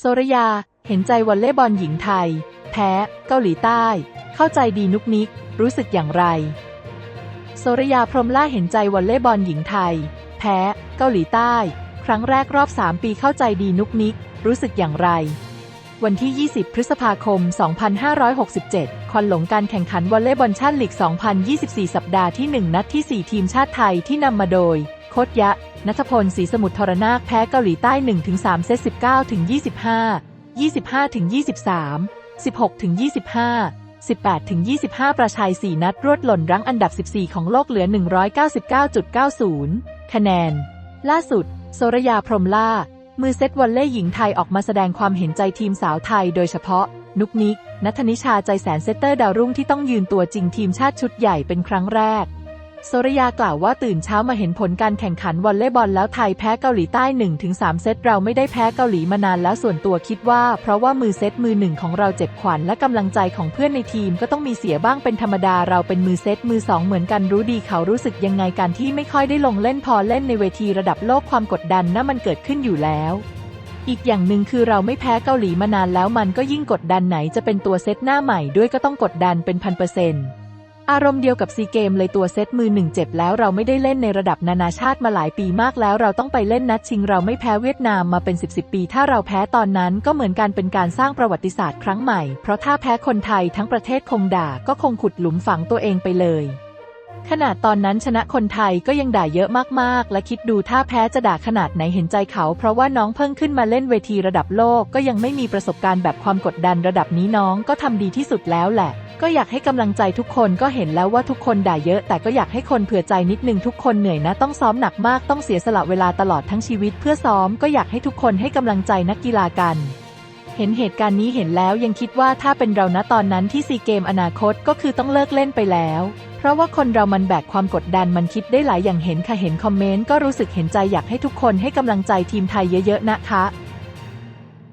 โซรยา เห็นใจวอลเลย์บอลหญิงไทย แพ้ เกาหลีใต้ เข้าใจดีนุกนิก รู้สึกอย่างไร โซรยาพรมล่าเห็นใจวอลเลย์บอลหญิงไทย แพ้ เกาหลีใต้ ครั้งแรกรอบ 3 ปีเข้าใจดีนุกนิก รู้สึกอย่างไร วันที่ 20 พฤษภาคม 2567ควันหลงการแข่งขันวอลเลย์บอลชาติลีก 2024 สัปดาห์ที่ 1 นัดที่ 4 ทีมชาติไทยที่นำมาโดย คตยะ นัทพลศรีสมุทรทรนาคแพ้เกาหลีใต้ 1-3 เซต 19-25 25-23 16-25 18-25 ประชัย 4 นัดรวดหล่นรั้งอันดับ 14 ของโลกเหลือ 199.90 คะแนน ล่าสุด โซรยาพรมล่า มือเซตวอลเล่หญิงไทยออกมาแสดงความเห็นใจทีมสาวไทยโดยเฉพาะ นุกนิก นัทนิชาใจแสนเซตเตอร์ดาวรุ่งที่ต้องยืนตัวจริงทีมชาติชุดใหญ่เป็นครั้งแรก โซรยากล่าวว่าตื่นเช้ามาเห็นผลการแข่งขันวอลเลย์บอลแล้วไทยแพ้เกาหลีใต้ 1-3 เซตเราไม่ได้แพ้เกาหลีมานานแล้วส่วนตัวคิดว่า เพราะว่ามือเซตมือหนึ่งของเราเจ็บขวัญและกำลังใจของเพื่อนในทีมก็ต้องมีเสียบ้างเป็นธรรมดาเราเป็นมือเซตมือสองเหมือนกันรู้ดีเขารู้สึกยังไงการที่ไม่ค่อยได้ลงเล่นพอเล่นในเวทีระดับโลกความกดดันนะมันเกิดขึ้นอยู่แล้วอีกอย่างหนึ่งคือเราไม่แพ้เกาหลีมานานแล้วมันก็ยิ่งกดดันไหนจะเป็นตัวเซตหน้าใหม่ด้วยก็ต้องกดดันเป็นพันเปอร์เซ็นต์ อารมณ์เดียวกับซีเกมเลยตัวเซตมือหนึ่งเจ็บแล้วเราไม่ได้เล่นในระดับนานาชาติมาหลายปีมากแล้วเราต้องไปเล่นนัดชิงเราไม่แพ้เวียดนามมาเป็น 10บสปี ถ้าเราแพ้ตอนนั้นก็เหมือนการเป็นการสร้างประวัติศาสตร์ครั้งใหม่ เพราะถ้าแพ้คนไทยทั้งประเทศคงด่าก็คงขุดหลุมฝังตัวเองไปเลย ขนาดตอนนั้นชนะคนไทยก็ยังด่าเยอะมากๆ และคิดดูถ้าแพ้จะด่าขนาดไหนเห็นใจเขา เพราะว่าน้องเพิ่งขึ้นมาเล่นเวทีระดับโลกก็ยังไม่มีประสบการณ์แบบความกดดันระดับนี้น้องก็ทำดีที่สุดแล้วแหละ ก็อยากให้กำลังใจทุกคนก็เห็นแล้วว่าทุกคนด่าเยอะ แต่ก็อยากให้คนเผื่อใจนิดนึงทุกคนเหนื่อยนะ ต้องซ้อมหนักมากต้องเสียสละเวลาตลอดทั้งชีวิต เพื่อซ้อมก็อยากให้ทุกคนให้กำลังใจนักกีฬากัน เห็นเหตุการณ์นี้เห็นแล้วยังคิดว่าถ้าเป็นเราณตอนนั้นที่ซีเกมอนาคตก็คือต้องเลิกเล่นไปแล้ว เพราะว่าคนเรามันแบกความกดดันมันคิดได้หลายอย่างเห็นค่ะเห็นคอมเมนต์ก็รู้สึกเห็นใจอยากให้ทุกคนให้กำลังใจทีมไทยเยอะๆนะคะ